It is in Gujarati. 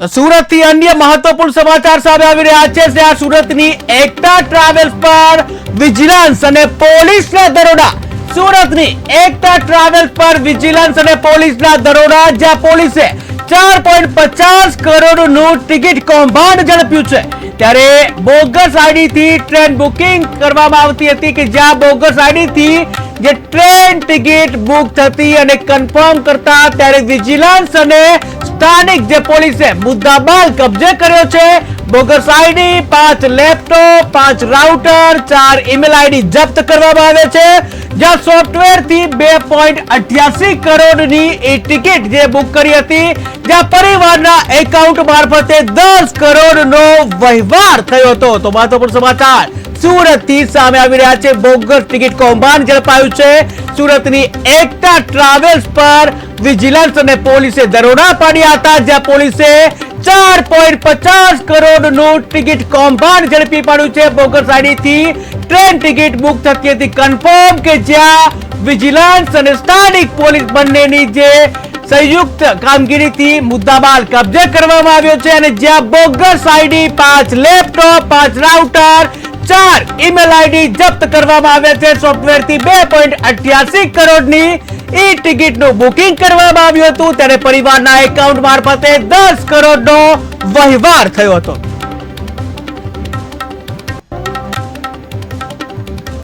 તો સુરતથી અન્ય મહત્વપૂર્ણ સમાચાર સામે આવી રહ્યા છે. જ્યાં સુરતની એકતા ટ્રાવેલ્સ પર વિજિલન્સ અને પોલીસના દરોડા. સુરતની એકતા ટ્રાવેલ્સ પર વિજિલન્સ અને પોલીસના દરોડા, જ્યાં પોલીસે ચાર પોઈન્ટ પચાસ કરોડનું ટિકિટ કૌભાંડ ઝડપ્યું છે. ત્યારે બોગસ આઈડીથી ટ્રેન બુકિંગ કરવામાં આવતી હતી કે જ્યાં બોગસ આઈડીથી જે ટ્રેન ટિકિટ બુક થતી અને કન્ફર્મ કરતા ત્યારે વિજિલન્સ અને સ્થાનિક જે પોલીસે મુદ્દામાલ કબજે કર્યો છે બોગસ આઈડી, પાંચ લેપટોપ, પાંચ રાઉટર, ચાર ઈમેલ આઈડી જપ્ત કરવામાં આવે છે. જ્યાં સોફ્ટવેરથી બે પોઈન્ટ અઠ્યાસી કરોડની એ ટિકિટ જે બુક કરી હતી, જ્યાં પરિવારના એકાઉન્ટ મારફતે દસ કરોડનો વહીવટ થયો હતો. તો મહત્વપૂર્ણ સમાચાર સુરતથી સામે આવી રહ્યા છે બોગસ ટિકિટ કૌભાંડ ઝડપાયું છે. સુરતની એકતા ટ્રાવેલ્સ પર વિજિલન્સ અને પોલીસે દરોડા પાડ્યા હતા, જ્યાં પોલીસે ચાર પોઈન્ટ પચાસ કરોડનું ટિકિટ કૌભાંડ ઝડપી પાડ્યું છે. બોગસ આઈડીથી ટ્રેન ટિકિટ બુક થતી હતી. કન્ફર્મ કે જ્યાં વિજિલન્સ અને સ્થાનિક પોલીસ બંનેની જે સંયુક્ત કામગીરીથી મુદ્દામાલ કબજે કરવામાં આવ્યો છે અને જ્યાં બોગસ આઈડી, પાંચ લેપટોપ, પાંચ રાઉટર ચાર ઈમેલ આઈડી જપ્ત કરવામાં આવ્યા છે. સોફ્ટવેરથી બે પોઈન્ટ અઠ્યાસી કરોડની ઈ ટિકિટનું બુકિંગ કરવામાં આવ્યું હતું. ત્યારે પરિવારના એકાઉન્ટ મારફતે દસ કરોડનો વહીવટ થયો હતો.